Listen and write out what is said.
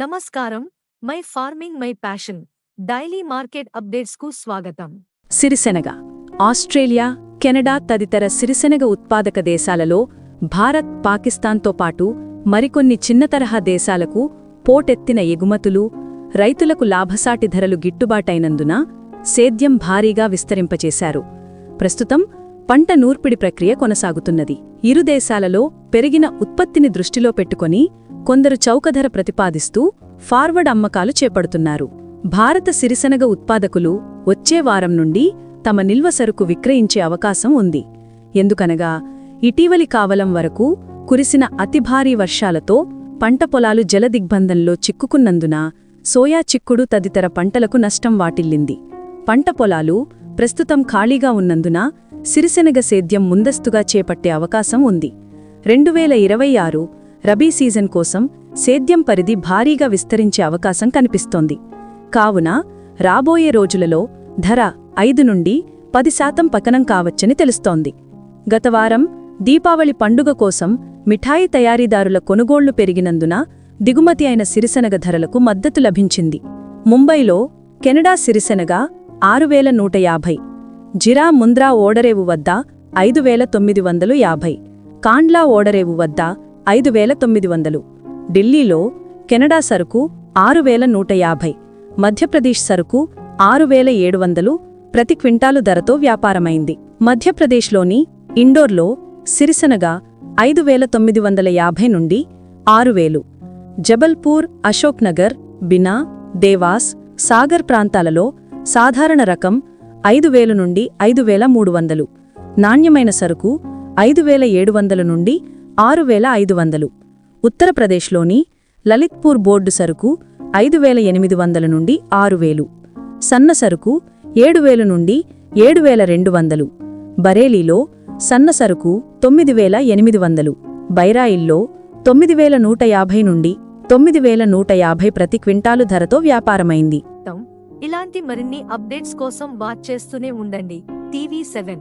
నమస్కారం. My farming my passion. Daily market అప్డేట్స్కు స్వాగతం. సిరిసెనగ ఆస్ట్రేలియా కెనడా తదితర సిరిసెనగ ఉత్పాదక దేశాలలో భారత్ పాకిస్తాన్తో పాటు మరికొన్ని చిన్న తరహా దేశాలకు పోటెత్తిన ఎగుమతులు రైతులకు లాభసాటి ధరలు గిట్టుబాటైనందున సేద్యం భారీగా విస్తరింపచేశారు. ప్రస్తుతం పంట నూర్పిడి ప్రక్రియ కొనసాగుతున్నది. ఇరు దేశాలలో పెరిగిన ఉత్పత్తిని దృష్టిలో పెట్టుకొని కొందరు చౌకధర ప్రతిపాదిస్తూ ఫార్వర్డ్ అమ్మకాలు చేపడుతున్నారు. భారత సిరిసెనగ ఉత్పాదకులు వచ్చే వారం నుండి తమ నిల్వ సరుకు విక్రయించే అవకాశం ఉంది. ఎందుకనగా ఇటీవలి కావలం వరకు కురిసిన అతి భారీ వర్షాలతో పంట పొలాలు జలదిగ్బంధంలో చిక్కుకున్నందున సోయా చిక్కుడు తదితర పంటలకు నష్టం వాటిల్లింది. పంట పొలాలు ప్రస్తుతం ఖాళీగా ఉన్నందున సిరిసెనగ సేద్యం ముందస్తుగా చేపట్టే అవకాశం ఉంది. రెండు వేల ఇరవై ఆరు రబీ సీజన్ కోసం సేద్యం పరిధి భారీగా విస్తరించే అవకాశం కనిపిస్తోంది. కావున రాబోయే రోజులలో ధర ఐదు నుండి పది శాతం పతనం కావచ్చని తెలుస్తోంది. గతవారం దీపావళి పండుగ కోసం మిఠాయి తయారీదారుల కొనుగోళ్ళు పెరిగినందున దిగుమతి అయిన సిరిసెనగ ధరలకు మద్దతు లభించింది. ముంబైలో కెనడా సిరిసెనగ ఆరు వేల నూట యాభై జిరా ముంద్రా ఓడరేవు వద్ద ఐదు వేల తొమ్మిది వందలు యాభై కాండ్లా ఓడరేవు వద్ద ఐదు వేల తొమ్మిది వందలు. ఢిల్లీలో కెనడా సరుకు ఆరు వేల నూట యాభై. మధ్యప్రదేశ్ సరుకు ఆరు వేల ఏడు వందలు. ప్రతి క్వింటాలు ధరతో వ్యాపారమైంది. మధ్యప్రదేశ్లోని ఇండోర్లో సిరిసనగా ఐదు వేల తొమ్మిది వందల యాభై నుండి ఆరు వేలు. జబల్పూర్ అశోక్నగర్ బినా దేవాస్ సాగర్ ప్రాంతాలలో సాధారణ రకం ఐదు వేలు నుండి ఐదు వేల మూడు వందలు. నాణ్యమైన సరుకు ఐదు వేల ఏడు వందల నుండి ఆరు వేల ఐదు వందలు. ఉత్తరప్రదేశ్లోని లలిత్పూర్ బోర్డు సరుకు ఐదు వేల ఎనిమిది వందల నుండి ఆరు వేలు సన్న సరుకు ఏడు వేలు నుండి ఏడు వేల రెండు వందలు. బరేలీలో సన్న సరుకు తొమ్మిది వేల ఎనిమిది వందలు. బైరాయిల్లో తొమ్మిది వేల నూట యాభై నుండి తొమ్మిది వేల నూట యాభై ప్రతి క్వింటాలు ధరతో వ్యాపారమైంది. ఇలాంటి మరిన్ని అప్డేట్స్ కోసం వాచ్ చేస్తూనే ఉండండి. TV seven.